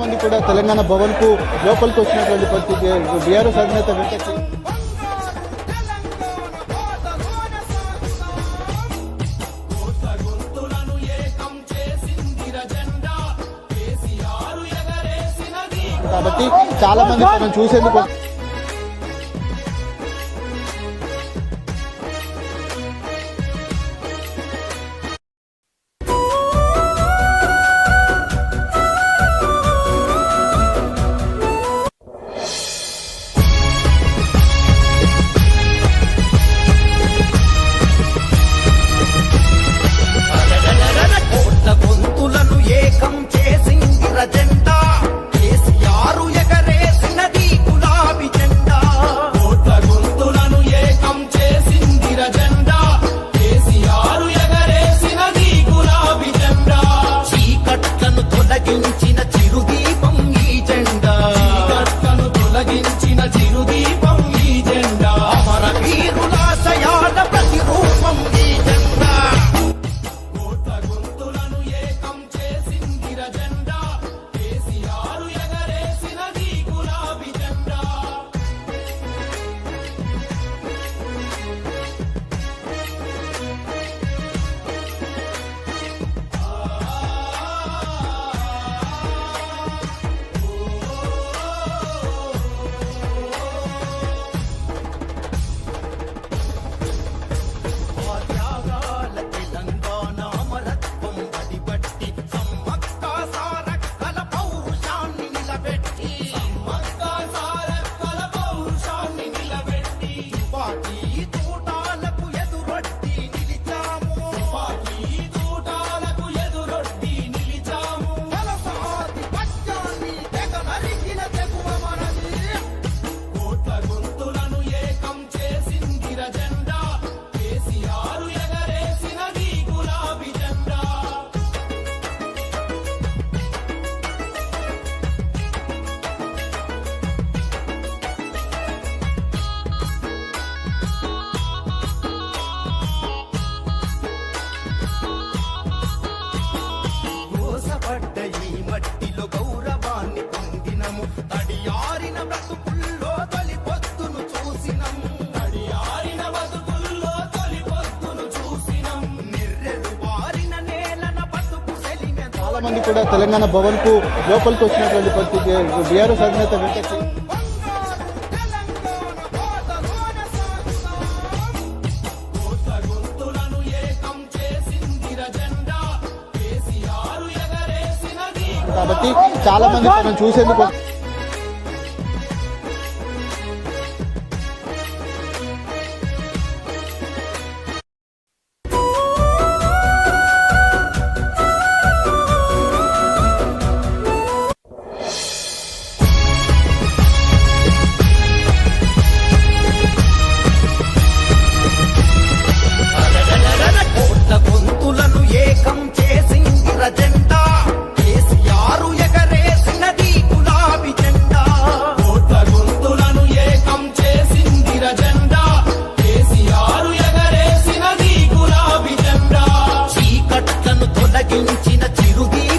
మంది కూడా తెలంగాణ భవన్కు లోపలికి వచ్చినటువంటి పరిస్థితి బీఆర్ఎస్ అధినేత వెంకట్ కాబట్టి చాలా మంది మనం చూసేందుకు కూడా తెలంగాణ భవన్కు లోపలికి వచ్చినటువంటి పరిస్థితి బీఆర్ఎస్ అధినేత వెంకట కాబట్టి చాలా మంది మనం చూసేందుకు అందించిన చిరుది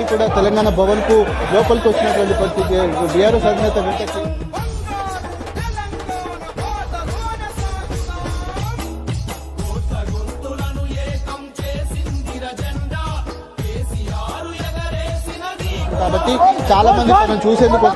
మంది కూడా తెలంగాణ భవన్కు లోపలికి వచ్చినటువంటి పరిస్థితి బీఆర్ఎస్ అధినేత వెంకట కాబట్టి చాలా మంది మనం చూసేందుకు